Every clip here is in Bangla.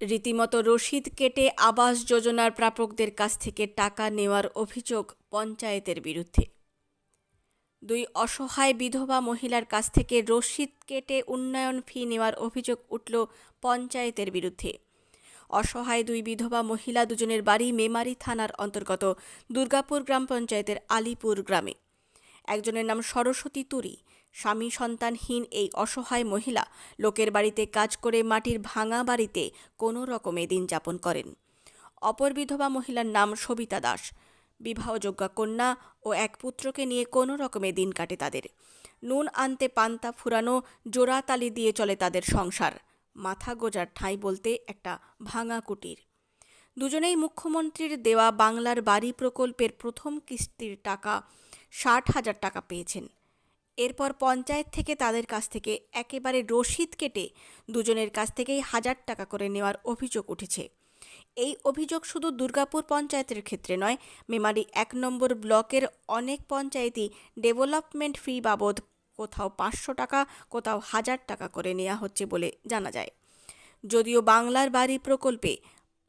রীতিমতো রসিদ কেটে আবাস যোজনার প্রাপকদের কাছ থেকে টাকা নেওয়ার অভিযোগ পঞ্চায়েতের বিরুদ্ধে। দুই অসহায় বিধবা মহিলার কাছ থেকে রসিদ কেটে উন্নয়ন ফি নেওয়ার অভিযোগ উঠল পঞ্চায়েতের বিরুদ্ধে। অসহায় দুই বিধবা মহিলা দুজনের বাড়ি মেমারি থানার অন্তর্গত দুর্গাপুর গ্রাম পঞ্চায়েতের আলিপুর গ্রামে। একজনের নাম সরস্বতী তুরি স্বামী সন্তানহীন এই অসহায় মহিলা লোকের বাড়িতে কাজ করে মাটির ভাঙা বাড়িতে কোনো রকমে দিন যাপন করেন। অপর বিধবা মহিলার নাম সবিতা দাস। বিবাহযোগ্য কন্যা ও এক পুত্রকে নিয়ে কোনো রকমে দিন কাটে তাদের। নুন আনতে পান্তা ফুরানো, জোড়া তালি দিয়ে চলে তাদের সংসার। মাথা গোজার ঠাঁই বলতে একটা ভাঙা কুটির। দুজনেই মুখ্যমন্ত্রীর দেওয়া বাংলার বাড়ি প্রকল্পের প্রথম কিস্তির টাকা ষাট হাজার টাকা পেয়েছেন। এরপর পঞ্চায়েত থেকে তাদের কাছ থেকে একেবারে রসিদ কেটে দুজনের কাছ থেকেই হাজার টাকা করে নেওয়ার অভিযোগ উঠেছে। এই অভিযোগ শুধু দুর্গাপুর পঞ্চায়েতের ক্ষেত্রে নয়, মেমারি এক নম্বর ব্লকের অনেক পঞ্চায়েতই ডেভেলপমেন্ট ফি বাবদ কোথাও পাঁচশো টাকা, কোথাও হাজার টাকা করে নেওয়া হচ্ছে বলে জানা যায়। যদিও বাংলার বাড়ি প্রকল্পে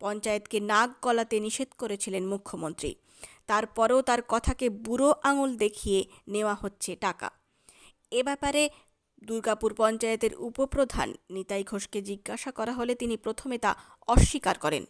পঞ্চায়েতকে নাক গলাতে নিষেধ করেছিলেন মুখ্যমন্ত্রী, তারপরেও তার কথাকে বুড়ো আঙুল দেখিয়ে নেওয়া হচ্ছে টাকা। এ ব্যাপারে দুর্গাপুর পঞ্চায়েতের উপপ্রধান নিতাই ঘোষকে জিজ্ঞাসা করা হলে তিনি প্রথমে তা অস্বীকার করেন।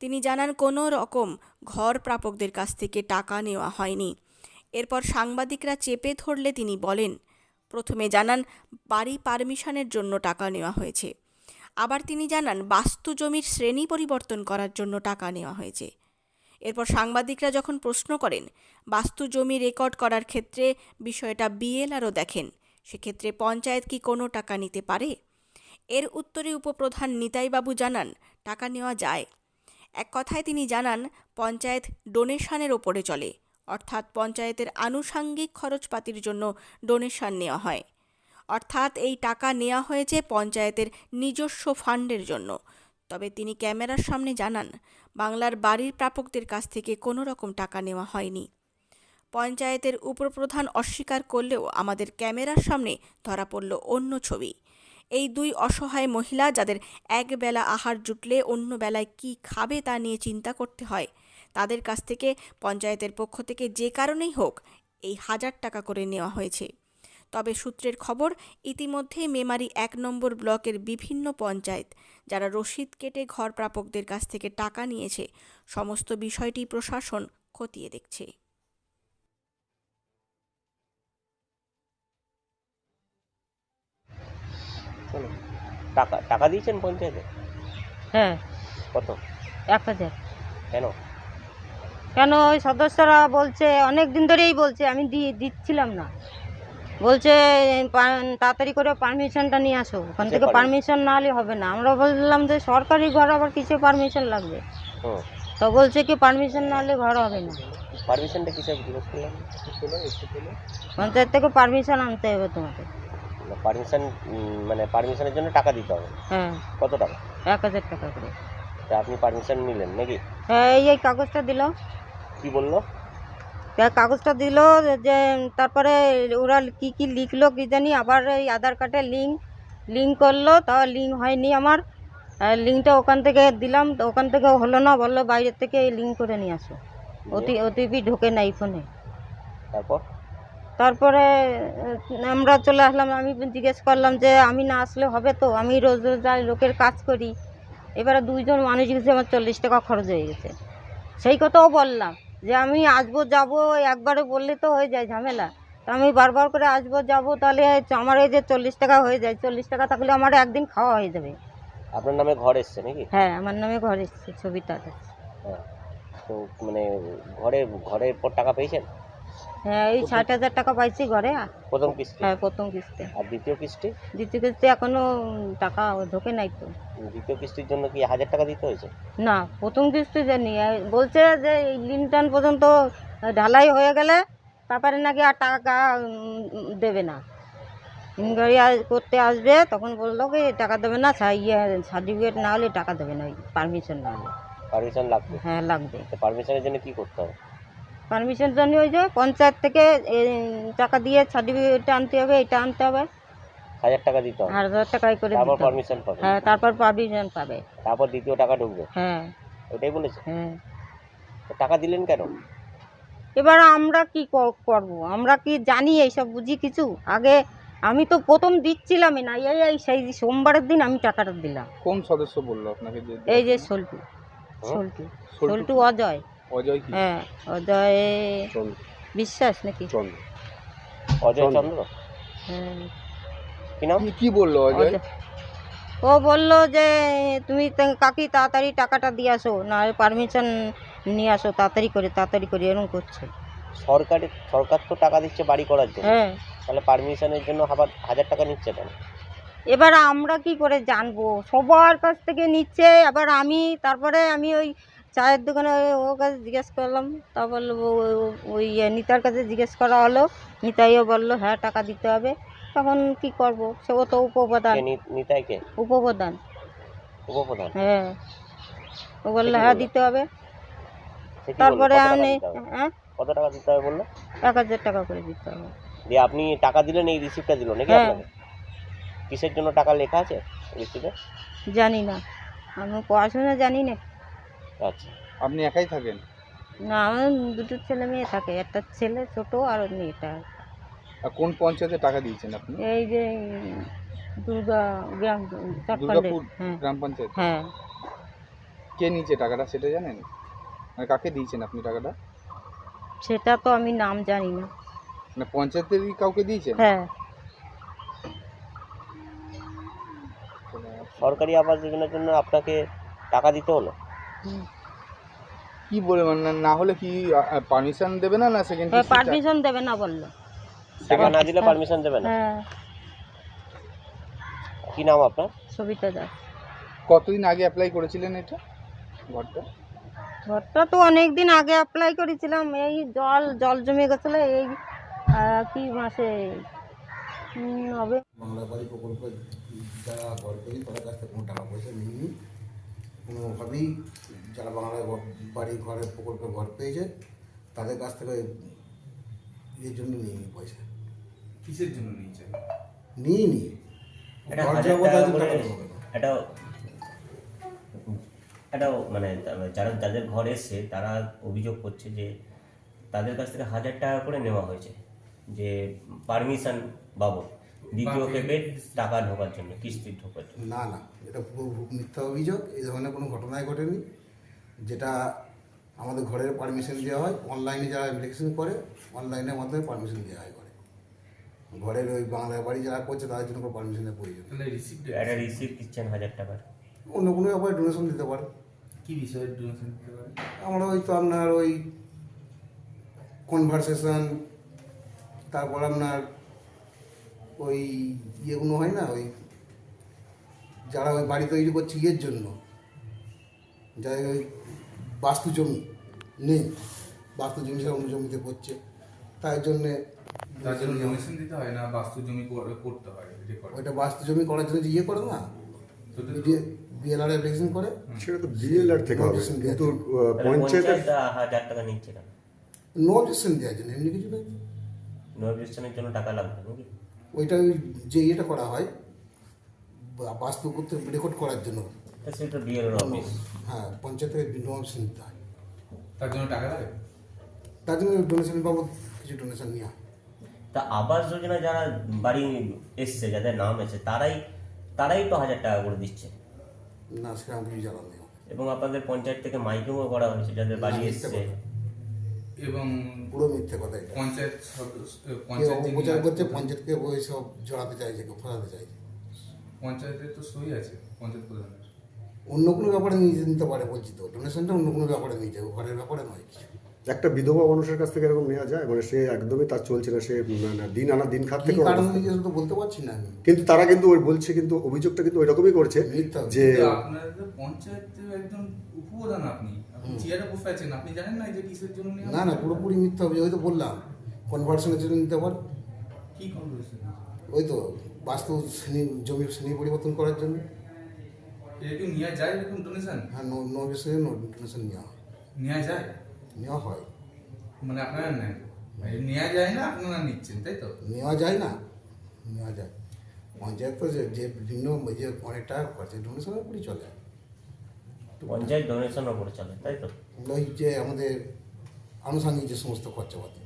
তিনি জানান, কোনো রকম ঘর প্রাপকদের কাছ থেকে টাকা নেওয়া হয়নি। এরপর সাংবাদিকরা চেপে ধরলে তিনি বলেন, প্রথমে জানান, বাড়ি পারমিশনের জন্য টাকা নেওয়া হয়েছে। আবার তিনি জানান, বাস্তু জমির শ্রেণি পরিবর্তন করার জন্য টাকা নেওয়া হয়েছে। এরপর সাংবাদিকরা যখন প্রশ্ন করেন, বাস্তু জমি রেকর্ড করার ক্ষেত্রে বিষয়টা বিএলআরও দেখেন সেক্ষেত্রে পঞ্চায়েত কি কোনো টাকা নিতে পারে? এর উত্তরে উপপ্রধান নিতাইবাবু জানান, টাকা নেওয়া যায়। এক কথায় তিনি জানান, পঞ্চায়েত ডোনেশনের ওপরে চলে, অর্থাৎ পঞ্চায়েতের আনুষাঙ্গিক খরচপাতির জন্য ডোনেশন নেওয়া হয়। অর্থাৎ এই টাকা নেওয়া হয়েছে পঞ্চায়েতের নিজস্ব ফান্ডের জন্য। তবে তিনি ক্যামেরার সামনে জানান, বাংলার বাড়ির প্রাপকদের কাছ থেকে কোনো রকম টাকা নেওয়া হয়নি। পঞ্চায়েতের উপপ্রধান অস্বীকার করলেও আমাদের ক্যামেরার সামনে ধরা পড়ল অন্য ছবি। এই দুই অসহায় মহিলা যাদের এক বেলা আহার জুটলে অন্য বেলায় কি খাবে তা নিয়ে চিন্তা করতে হয়। তাদের কাছ থেকে, পঞ্চায়েতের পক্ষ থেকে যে কারণেই হোক এই হাজার টাকা করে নেওয়া হয়েছে। তবে সূত্রের খবর ইতিমধ্যে মেমারি এক নম্বর ব্লকের বিভিন্ন পঞ্চায়েত, যারা রসিদ কেটে ঘর প্রাপকদের কাছ থেকে টাকা নিয়েছে, সমস্ত বিষয়টি প্রশাসন খতিয়ে দেখছে। শোনো টাকা টাকা দিয়েছেন পঞ্চায়েতে? হ্যাঁ। কত? এক হাজার। কেন? কেন? ওই সদস্যরা বলছে অনেক দিন ধরেই বলছে আমি দিয়ে দিচ্ছিলাম না। বলছে তাড়াতাড়ি করে পারমিশনটা নিয়ে আসো। ওখান থেকে পারমিশন? না হলে হবে না। আমরা বললাম যে সরকারি ঘর আবার কিসে পারমিশন লাগবে? তো বলছে কি পারমিশন না হলে ঘর হবে না। পারমিশনটা কিসে পঞ্চায়েত থেকে পারমিশন আনতে হবে তোমাকে। পারমিশন মানে পারমিশনের জন্য টাকা দিতে হবে। হ্যাঁ। কত টাকা? এক হাজার টাকা করে। তা আপনি পারমিশন নিলেন নাকি? হ্যাঁ এই এই কাগজটা দিল। কি বলল? কাগজটা দিল যে তারপরে ওরা কি কি লিখলো কি জানি আবার এই আধার কার্ডে লিঙ্ক লিঙ্ক করল তাও লিঙ্ক হয়নি আমার। লিঙ্কটা ওখান থেকে দিলাম তো ওখান থেকে হলো না বলল বাইরের থেকে এই লিঙ্ক করে নিয়ে আসো। ওটি ওটিপি ঢোকে নাই ফোনে তারপর? তারপরে আমরা চলে আসলাম আমি জিজ্ঞেস করলাম যে আমি না আসলে হবে তো? আমি রোজ রোজ যাই লোকের কাজ করি। এবারে দুইজন মানুষ গেছে আমার চল্লিশ টাকা খরচ হয়ে গেছে। সেই কথাও বললাম যে আমি আসব যাব একবারে বললে তো হয়ে যায় ঝামেলা। তো আমি বারবার করে আসব যাব তাহলে আমার এই যে চল্লিশ টাকা হয়ে যায় চল্লিশ টাকা থাকলে আমার একদিন খাওয়া হয়ে যাবে। আপনার নামে ঘর এসছে নাকি? হ্যাঁ আমার নামে ঘর এসছে ছবিটা। হ্যাঁ। তো মানে ঘরে ঘরের পর টাকা পেয়েছেন? হ্যাঁ এই ষাট হাজার টাকা পাইছি ঘরে। প্রথম কিস্তি? হ্যাঁ প্রথম কিস্তি। আর দ্বিতীয় কিস্তি? দ্বিতীয় কিস্তি এখনও টাকা ঢোকে নাই তো। দ্বিতীয় কিস্তির জন্য কি হাজার টাকা দিতে হয়েছে? না প্রথম কিস্তি জানি বলছে যে এই লিনটান পর্যন্ত ঢালাই হয়ে গেলে তারপরে নাকি আর টাকা দেবে না। ইনকোয়ারি করতে আসবে তখন বলল কি টাকা দেবে না ইয়ে সার্টিফিকেট না হলে টাকা দেবে না পারমিশন না হলে। পারমিশন লাগবে? হ্যাঁ লাগবে। তো পারমিশনের জন্য কি করতে হবে? পারমিশন জন্য ওই যে পঞ্চায়েত থেকে এই টাকা দিয়ে সার্টিফিকেট আনতে হবে এটা আনতে হবে। হাজার টাকা দিতে হবে। হাজার টাকাই করে তারপর পারমিশন পাবে। হ্যাঁ তারপর পারমিশন পাবে। তারপর দ্বিতীয় টাকা ঢুকবে। হ্যাঁ। ওইটাই বলেছে? হ্যাঁ। তো টাকা দিলেন কেন? এবার আমরা কি কর- করব? আমরা কি জানি এইসব বুঝি কিছু? আগে আমি তো প্রথম দিচ্ছিলামই না এই এই সেই সোমবারের দিন আমি টাকাটা দিলাম। কোন সদস্য বলল আপনাকে এই যে সল্টু। সল্টু। সল্টু অজয়। অজয় কি? হ্যাঁ অজয় চন্দ্র। বিশ্বাস নাকি? চন্দ্র। অজয় চন্দ্র। হ্যাঁ। কি নাম? কি কি বলল অজয়? অজয়। ও বলল যে তুমি কাকি তাড়াতাড়ি টাকাটা দিয়ে আসো না পারমিশন নিয়ে আসো তাড়াতাড়ি করে তাড়াতাড়ি করে এরকম করছে। সরকারি সরকার তো টাকা দিচ্ছে বাড়ি করার জন্য। হ্যাঁ। তাহলে পারমিশনের জন্য আবার হাজার টাকা নিচ্ছে কেন? এবার আমরা কি করে জানব? সবার কাছ থেকে নিচ্ছে আবার আমি তারপরে আমি ওই চায়ের দোকানে ওই ওর কাছে জিজ্ঞেস করলাম তা বলল ওই নিতার কাছে জিজ্ঞেস করা হলো। নিতাইও বলল হ্যাঁ টাকা দিতে হবে। তখন কি করব? সে ও তো উপপ্রধান। কে নি- নিতাই উপপ্রধান। উপপ্রধান? হ্যাঁ। ও বলল হ্যাঁ দিতে হবে। তারপরে? আমি হ্যাঁ? কত টাকা দিতে হবে বলল? এক হাজার টাকা করে দিতে হবে। দিয়ে আপনি টাকা দিলেন এই রিসিপ্টটা দিল নাকি হ্যাঁ। আপনাকে? কিসের জন্য টাকা লেখা আছে রিসিপ্টে জানি না। আমি পড়াশোনা জানি না। আচ্ছা। আপনি একাই থাকেন? না আমার দুটো ছেলে মেয়ে থাকে। একটা ছেলে ছোট আর মেয়েটা। আর কোন পঞ্চায়েতে টাকা দিয়েছেন আপনি? এই যে দুর্গা গ্রাম দুর্গাপুর হ্যাঁ। গ্রাম পঞ্চায়েত? হ্যাঁ। কে নিয়েছে টাকাটা সেটা জানেন? মানে কাকে দিয়েছেন আপনি টাকাটা? সেটা তো আমি নাম জানি না। মানে পঞ্চায়েতেরই কাউকে দিয়েছেন? হ্যাঁ। সরকারি আবাস যোজনার জন্য আপনাকে টাকা দিতে হলো হুম। কি বলে মানে না হলে কি পারমিশন দেবে না না সেকেন্ড হ্যাঁ পারমিশন দেবে না বলল। টাকা না দিলে পারমিশন দেবে না? হ্যাঁ। কি নাম আপনার? সবিতা দাস। কতদিন আগে অ্যাপ্লাই করেছিলেন এটা ঘরটা? ঘরটা তো অনেক দিন আগে অ্যাপ্লাই করেছিলাম এই জল জল জমে গেছিল এই কি মাসে? হবে বাংলা বাড়ি প্রকল্প যারা ঘর করি তাদের কাছ থেকে কোনো টাকা পয়সা নিইনি। কোনোভাবেই যারা বাংলায় ঘর- বাড়ি ঘরে প্রকল্পে ঘর পেয়েছে তাদের কাছ থেকে এর জন্য নিইনি পয়সা। কিসের জন্য নিয়েছেন দেবো কেন? এটা এটা মানে যারা যাদের ঘর এসছে তারা অভিযোগ করছে যে তাদের কাছ থেকে হাজার টাকা করে নেওয়া হয়েছে যে পারমিশন বাবদ। দ্বিতীয় ক্ষেপে টাকা ঢোকার জন্য কিস্তি ঢোকার জন্য। না না এটা পুরো মিথ্যা অভিযোগ এই ধরনের কোনো ঘটনাই ঘটেনি। যেটা আমাদের ঘরের পারমিশন দেওয়া হয় অনলাইনে যারা অ্যাপ্লিকেশন করে অনলাইনের মাধ্যমে পারমিশন দেওয়া হয় করে ঘরের ওই বাংলা বাড়ি যারা করছে তাদের জন্য কোনো পারমিশনের প্রয়োজন একটা রিসিপ্ট দিচ্ছেন হাজার টাকার। অন্য কোনো ব্যাপারে ডোনেশন দিতে পারে। কি বিষয়ে ডোনেশন দিতে পারে? আমরা ওই তো আপনার ওই কনভারসেশন তারপর আপনার ওই ইয়েগুলো হয় না ওই যারা ওই বাড়ি তৈরি করছে ইয়ের জন্য। যাই ওই বাস্তু জমি নেই বাস্তু জমি সে অন্য জমিতে করছে। তাই জন্যে তার জন্য দিতে হয় না বাস্তু জমি কর- করতে হয় ওইটা বাস্তু জমি করার জন্য যে ইয়ে করে না বিএলআর করে। সেটা তো বিএলআর থেকে হবে। কিন্তু পঞ্চায়েত হাজার টাকা নিচ্ছে কেন? নো অবজেকশন দেওয়ার জন্য এমনি কিছু না। জন্য টাকা লাগবে নাকি? ওইটা ওই যে ইয়েটা করা হয় বাস্তু করতে রেকর্ড করার জন্য। তা সেটা বিএলওর অফিস হ্যাঁ পঞ্চায়েতের নো অপশন নিতে হয়। তার জন্য টাকা লাগে তার জন্য ডোনেশন বাবদ কিছু ডোনেশন নেওয়া হয়। তা আবাস যোজনা যারা বাড়ি এসছে যাদের নাম এসেছে তারাই তারাই তো হাজার টাকা করে দিচ্ছে? না সেরকম কিছু জানা নেই এবং আপনাদের পঞ্চায়েত থেকে মাইকিংও করা হয়েছে যাদের বাড়ি এসছে। এবং পুরো মিথ্যে কথা এটা। পঞ্চায়েত পঞ্চায়েত অপপ্রচার করছে পঞ্চায়েতকে ওই সব জড়াতে চাইছে কেউ ফসাতে চাইছে। পঞ্চায়েতের তো সই আছে পঞ্চায়েত প্রধানের। অন্য কোনো ব্যাপারে নিয়ে নিতে পারে বলছি তো। ডোনেশনটা অন্য কোনো ব্যাপারে নিয়ে যাবে ঘরের ব্যাপারে নয় কিছু। একটা বিধবা মানুষের কাছ থেকে এরকম নেওয়া যায়? মানে সে একদমই তার চলছে না সে দিন আনা দিন খাত থেকে তো বলতে পারছি না কিন্তু তারা কিন্তু ওই বলছে কিন্তু অভিযোগটা কিন্তু ওই রকমই করছে মিথ্যা যে আপনাদের একজন উপপ্রধান আপনি আপনি চেয়ারে বসে আছেন আপনি জানেন না যে কিসের জন্য না না পুরোপুরি মিথ্যা হবে ওই তো বললাম কনভার্সনের জন্য নিতে পারে। কি কনভারসেশন ওই তো বাস্তু শ্রেণি জমির শ্রেণি পরিবর্তন করার জন্য। এটা কি নেওয়া যায় এরকম ডোনেশন হ্যাঁ নো নো বিষয়ে নো ডোনেশন নেওয়া নেওয়া যায়? নেওয়া হয়। মানে আপনারা নেন। মানে নেওয়া যায় না আপনারা নিচ্ছেন তাই তো? নেওয়া যায় না। নেওয়া যায়। পঞ্চায়েত তো যে যে বিভিন্ন যে অনেক টাকা খরচা ডোনেশনের উপরই চলে। পঞ্চায়েত ডোনেশনের উপরে চলে তাই তো? ওই যে আমাদের আনুষঙ্গিক যে সমস্ত খরচাপাতি।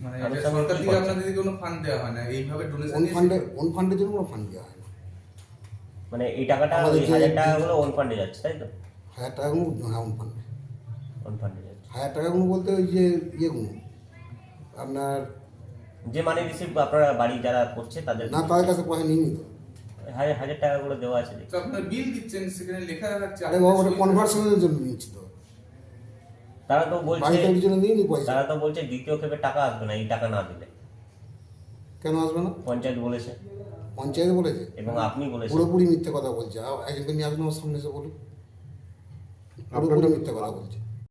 মানে সরকার থেকে। আপনাদের কোনো ফান্ড দেওয়া হয় না? এইভাবে ডোনেশন ফান্ডে ফান্ডের জন্য কোনো ফান্ড দেওয়া হয় না। মানে এই টাকাটা ওই হাজার টাকাগুলো ওন ফান্ডে যাচ্ছে তাই তো? হাজার টাকাগুলো হ্যাঁ ওন ফান্ডে ওন ফান্ডে যাচ্ছে। হাজার টাকাগুলো বলতে ওই যে ইয়েগুলো আপনার যে মানি রিসিভ আপনারা বাড়ি যারা করছে তাদের না তাদের কাছে পয়সা নিয়ে নিত হাজার হাজার টাকাগুলো দেওয়া আছে। তো আপনার বিল দিচ্ছেন সেখানে লেখা থাকছে আরে বাবা ওটা কনভার্সনের জন্য নিচ্ছি তো। তারা তো বলছে বাড়ি জন্য নি পয়সা। তারা তো বলছে দ্বিতীয় ক্ষেপে টাকা আসবে না এই টাকা না দিলে। কেন আসবে না? পঞ্চায়েত বলেছে। পঞ্চায়েত বলেছে? এবং আপনি বলেছেন। পুরোপুরি মিথ্যে কথা বলছে। একজনকে নিয়ে আসবেন আমার সামনে এসে বলুন পুরোপুরি মিথ্যে কথা বলছে।